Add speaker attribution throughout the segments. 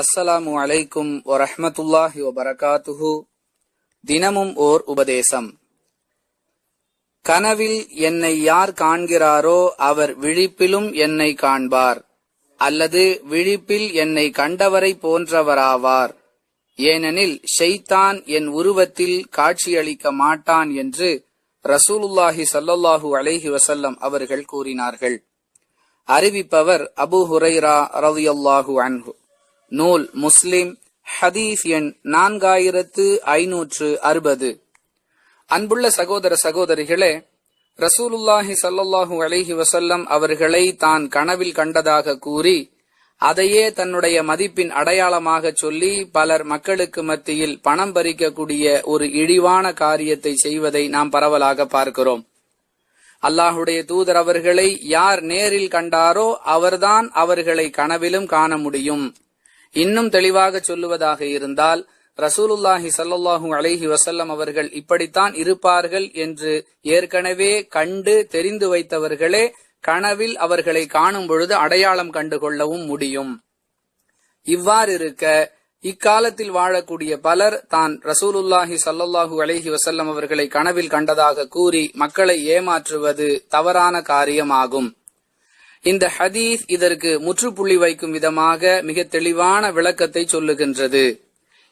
Speaker 1: அஸ்ஸலாமு அலைக்கும் வரஹமத்துல்லாஹி வபரகாத்துஹு. தினமும் ஓர் உபதேசம். கனவில் என்னை யார் காண்கிறாரோ அவர் விழிப்பிலும் என்னை காண்பார். அல்லது விழிப்பில் என்னை கண்டவரை போன்றவராவார். ஏனெனில் ஷெய்தான் என் உருவத்தில் காட்சியளிக்க மாட்டான் என்று ரசூலுல்லாஹி சல்லல்லாஹு அலைஹி வசல்லம் அவர்கள் கூறினார்கள். அறிவிப்பவர் அபு ஹுரைரா ரவியல்லாஹு அன்ஹு. நூல் முஸ்லிம் ஹதீஸ் எண் நான்காயிரத்து ஐநூற்று அறுபது. அன்புள்ள சகோதர சகோதரிகளே ரசூலுல்லாஹி சல்லாஹூ அலிஹி வசல்லம் அவர்களை தான் கனவில் கண்டதாக கூறி அதையே தன்னுடைய மதிப்பின் அடையாளமாக சொல்லி பலர் மக்களுக்கு மத்தியில் பணம் பறிக்கக்கூடிய ஒரு இழிவான காரியத்தை செய்வதை நாம் பரவலாக பார்க்கிறோம். அல்லாஹுடைய தூதர் அவர்களை யார் நேரில் கண்டாரோ அவர்தான் அவர்களை கனவிலும் காண முடியும். இன்னும் தெளிவாக சொல்லுவதாக இருந்தால் ரசூலுல்லாஹி சல்லாஹூ அலஹி வசல்லம் அவர்கள் இப்படித்தான் இருப்பார்கள் என்று ஏற்கனவே கண்டு தெரிந்து வைத்தவர்களே கனவில் அவர்களை காணும் பொழுது அடையாளம் கண்டுகொள்ளவும் முடியும். இவ்வாறு இருக்க இக்காலத்தில் வாழக்கூடிய பலர் தான் ரசூலுல்லாஹி சல்லாஹூ அலஹி வசல்லம் அவர்களை கனவில் கண்டதாக கூறி மக்களை ஏமாற்றுவது தவறான காரியமாகும். இந்த ஹதீஸ் இதற்கு முற்றுப்புள்ளி வைக்கும் விதமாக மிக தெளிவான விளக்கத்தை சொல்லுகின்றது.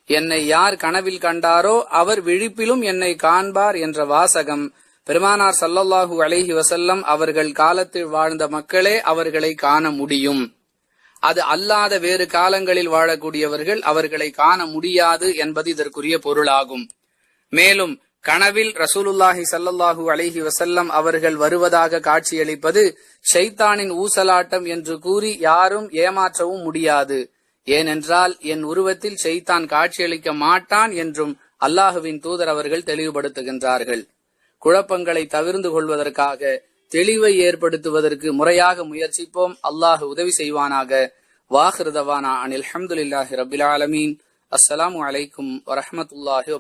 Speaker 1: என்னை யார் கனவில் கண்டாரோ அவர் விழிப்பிலும் என்னை காண்பார் என்ற வாசகம் பெருமானார் சல்லல்லாஹு அலஹி வசல்லம் அவர்கள் காலத்தில் வாழ்ந்த மக்களே அவர்களை காண முடியும். அது அல்லாத வேறு காலங்களில் வாழக்கூடியவர்கள் அவர்களை காண முடியாது என்பது இதற்குரிய பொருளாகும். மேலும் கனவில் ரசூலுல்லாஹி ஸல்லல்லாஹு அலிஹி வசல்லம் அவர்கள் வருவதாக காட்சியளிப்பது ஷைத்தானின் ஊசலாட்டம் என்று கூறி யாரும் ஏமாற்றவும் முடியாது. ஏனென்றால் என் உருவத்தில் ஷைத்தான் காட்சியளிக்க மாட்டான் என்றும் அல்லாஹுவின் தூதர் அவர்கள் தெளிவுபடுத்துகின்றார்கள். குழப்பங்களை தவிர்ந்து கொள்வதற்காக தெளிவை ஏற்படுத்துவதற்கு முறையாக முயற்சிப்போம். அல்லாஹ் உதவி செய்வானாக. வாஹிருதவானா அனில் அஹமதுல்லாஹி ரபில் ஆலமீன். அஸ்ஸலாமு அலைக்கும் வரஹமத்துல்லாஹி